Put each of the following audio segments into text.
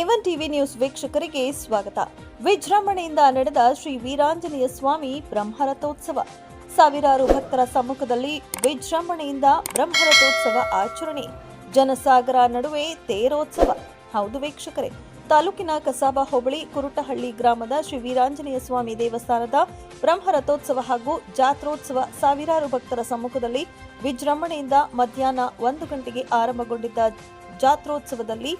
A one TV news ವೀಕ್ಷಕರಿಗೆ ಸ್ವಾಗತ. ವಿಜೃಂಭಣೆಯಿಂದ ನಡೆದ ಶ್ರೀ ವೀರಾಂಜನೇಯ ಸ್ವಾಮಿ ಬ್ರಹ್ಮರಥೋತ್ಸವ. ಸಾವಿರಾರು ಭಕ್ತರ ಸಮ್ಮುಖದಲ್ಲಿ ವಿಜೃಂಭಣೆಯಿಂದ ಬ್ರಹ್ಮರಥೋತ್ಸವ ಆಚರಣೆ. ಜನಸಾಗರ ನಡುವೆ ತೇರೋತ್ಸವ. ಹೌದು ವೀಕ್ಷಕರೇ, ತಾಲೂಕಿನ ಕಸಾಬಾ ಹೋಬಳಿ ಕುರುಟಹಳ್ಳಿ ಗ್ರಾಮದ ಶ್ರೀ ವೀರಾಂಜನೇಯ ಸ್ವಾಮಿ ದೇವಸ್ಥಾನದ ಬ್ರಹ್ಮರಥೋತ್ಸವ ಹಾಗೂ ಜಾತ್ರೋತ್ಸವ ಸಾವಿರಾರು ಭಕ್ತರ ಸಮ್ಮುಖದಲ್ಲಿ ವಿಜೃಂಭಣೆಯಿಂದ ಮಧ್ಯಾಹ್ನ ಒಂದು ಗಂಟೆಗೆ ಆರಂಭಗೊಂಡಿದ್ದ ಜಾತ್ರೋತ್ಸವದಲ್ಲಿ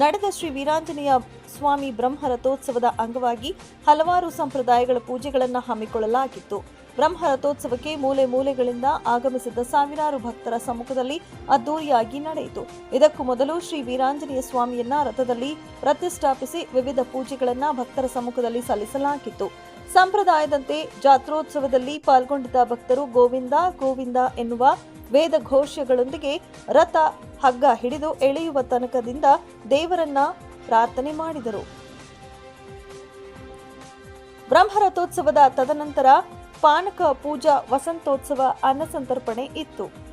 ನಡೆದ ಶ್ರೀ ವೀರಾಂಜನೇಯ ಸ್ವಾಮಿ ಬ್ರಹ್ಮರಥೋತ್ಸವದ ಅಂಗವಾಗಿ ಹಲವಾರು ಸಂಪ್ರದಾಯಗಳ ಪೂಜೆಗಳನ್ನು ಹಮ್ಮಿಕೊಳ್ಳಲಾಗಿತ್ತು. ಬ್ರಹ್ಮರಥೋತ್ಸವಕ್ಕೆ ಮೂಲೆ ಮೂಲೆಗಳಿಂದ ಆಗಮಿಸಿದ್ದ ಸಾವಿರಾರು ಭಕ್ತರ ಸಮ್ಮುಖದಲ್ಲಿ ಅದ್ದೂರಿಯಾಗಿ ನಡೆಯಿತು. ಇದಕ್ಕೂ ಮೊದಲು ಶ್ರೀ ವೀರಾಂಜನೇಯ ಸ್ವಾಮಿಯನ್ನ ರಥದಲ್ಲಿ ಪ್ರತಿಷ್ಠಾಪಿಸಿ ವಿವಿಧ ಪೂಜೆಗಳನ್ನು ಭಕ್ತರ ಸಮ್ಮುಖದಲ್ಲಿ ಸಲ್ಲಿಸಲಾಗಿತ್ತು. ಸಂಪ್ರದಾಯದಂತೆ ಜಾತ್ರೋತ್ಸವದಲ್ಲಿ ಪಾಲ್ಗೊಂಡಿದ್ದ ಭಕ್ತರು ಗೋವಿಂದ ಗೋವಿಂದ ಎನ್ನುವ ವೇದ ಘೋಷಗಳೊಂದಿಗೆ ರಥ ಹಗ್ಗ ಹಿಡಿದು ಎಳೆಯುವ ತನಕದಿಂದ ದೇವರನ್ನ ಪ್ರಾರ್ಥನೆ ಮಾಡಿದರು. ಬ್ರಹ್ಮರಥೋತ್ಸವದ ತದನಂತರ ಪಾನಕ ಪೂಜಾ ವಸಂತೋತ್ಸವ ಅನ್ನಸಂತರ್ಪಣೆ ಇತ್ತು.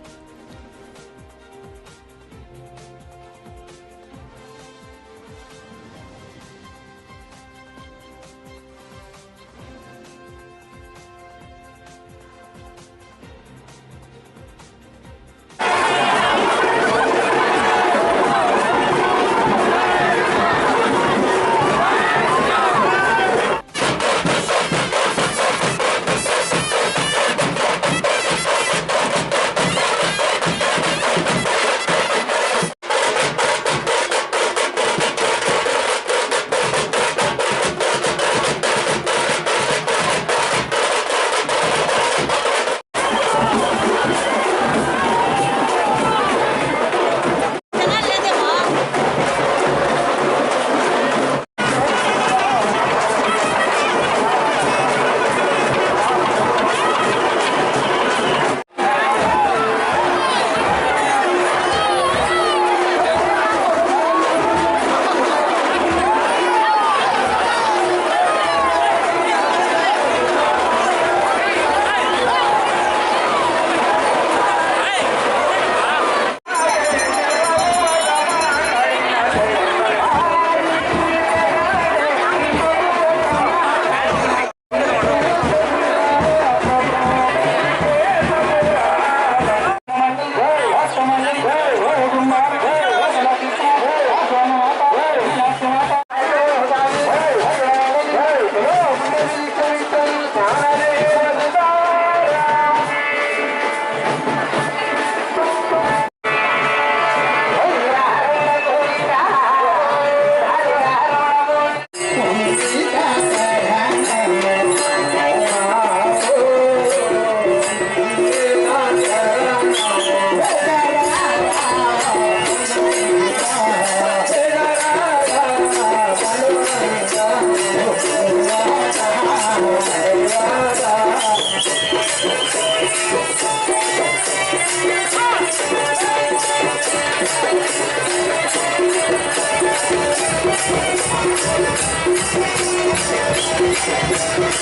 Thank you.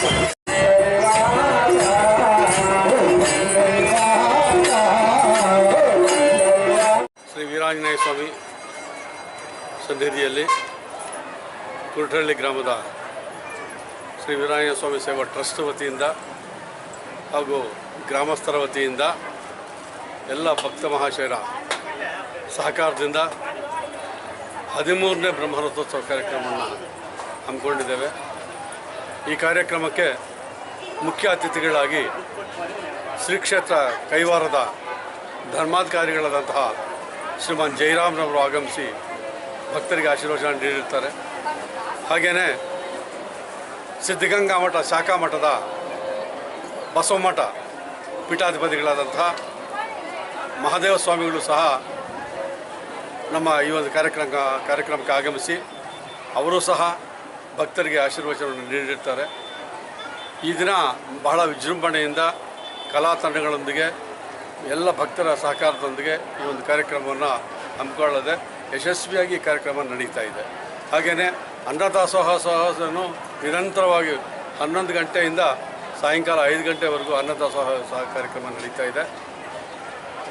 ಶ್ರೀ ವೀರಾಂಜನೇಯ ಸ್ವಾಮಿ ಸನ್ನಿಧಿಯಲ್ಲಿ ಕುರುಟಹಳ್ಳಿ ಗ್ರಾಮದ ಶ್ರೀ ವೀರಾಂಜನೇಯ ಸ್ವಾಮಿ ಸೇವಾ ಟ್ರಸ್ಟ್ ವತಿಯಿಂದ ಹಾಗೂ ಗ್ರಾಮಸ್ಥರ ವತಿಯಿಂದ ಎಲ್ಲ ಭಕ್ತ ಮಹಾಶಯರ ಸಹಕಾರದಿಂದ ಹದಿಮೂರನೇ ಬ್ರಹ್ಮರಥೋತ್ಸವ ಕಾರ್ಯಕ್ರಮವನ್ನು ಹಮ್ಮಿಕೊಂಡಿದ್ದೇವೆ. ಈ ಕಾರ್ಯಕ್ರಮಕ್ಕೆ ಮುಖ್ಯ ಅತಿಥಿಗಳಾಗಿ ಶ್ರೀ ಕ್ಷೇತ್ರ ಕೈವಾರದ ಧರ್ಮಾಧಿಕಾರಿಗಳಾದಂತಹ ಶ್ರೀಮಾನ್ ಜಯರಾಮ್ರವರು ಆಗಮಿಸಿ ಭಕ್ತರಿಗೆ ಆಶೀರ್ವಚನ ನೀಡಿರ್ತಾರೆ ಹಾಗೆಯೇ ಸಿದ್ಧಗಂಗಾ ಮಠ, ಶಾಖಾ ಮಠದ ಬಸವಮಠ ಪೀಠಾಧಿಪತಿಗಳಾದಂತಹ ಮಹಾದೇವ ಸ್ವಾಮಿಗಳು ಸಹ ನಮ್ಮ ಈ ಒಂದು ಕಾರ್ಯಕ್ರಮ, ಕಾರ್ಯಕ್ರಮಕ್ಕೆ ಆಗಮಿಸಿ, ಅವರು ಸಹ ಭಕ್ತರಿಗೆ ಆಶೀರ್ವಚನವನ್ನು ನೀಡಿರ್ತಾರೆ ಈ ದಿನ ಬಹಳ ವಿಜೃಂಭಣೆಯಿಂದ ಕಲಾ ತಂಡಗಳೊಂದಿಗೆ, ಎಲ್ಲ ಭಕ್ತರ ಸಹಕಾರದೊಂದಿಗೆ ಈ ಒಂದು ಕಾರ್ಯಕ್ರಮವನ್ನು ಹಮ್ಮಿಕೊಳ್ಳದೆ ಯಶಸ್ವಿಯಾಗಿ ಈ ಕಾರ್ಯಕ್ರಮ ನಡೀತಾ ಇದೆ. ಹಾಗೆಯೇ ಅನ್ನದಾಸೋಹ ಸಹಸನು ನಿರಂತರವಾಗಿ ಹನ್ನೊಂದು ಗಂಟೆಯಿಂದ ಸಾಯಂಕಾಲ ಐದು ಗಂಟೆವರೆಗೂ ಅನ್ನದಾಸೋಹ ಸಹ ಕಾರ್ಯಕ್ರಮ ನಡೀತಾ ಇದೆ.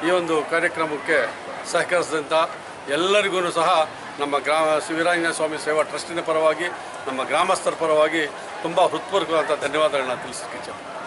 ಈ ಒಂದು ಕಾರ್ಯಕ್ರಮಕ್ಕೆ ಸಹಕರಿಸಿದಂಥ ಎಲ್ಲರಿಗೂ ಸಹ ನಮ್ಮ ಗ್ರಾಮ ಶಿವರಾಂಜನೇಯ ಸ್ವಾಮಿ ಸೇವಾ ಟ್ರಸ್ಟಿನ ಪರವಾಗಿ ನಮ್ಮ ಗ್ರಾಮಸ್ಥರ ಪರವಾಗಿ ತುಂಬ ಹೃತ್ಪೂರ್ವಕವಾದಂಥ ಧನ್ಯವಾದಗಳನ್ನ ತಿಳಿಸಲಿಕ್ಕೆ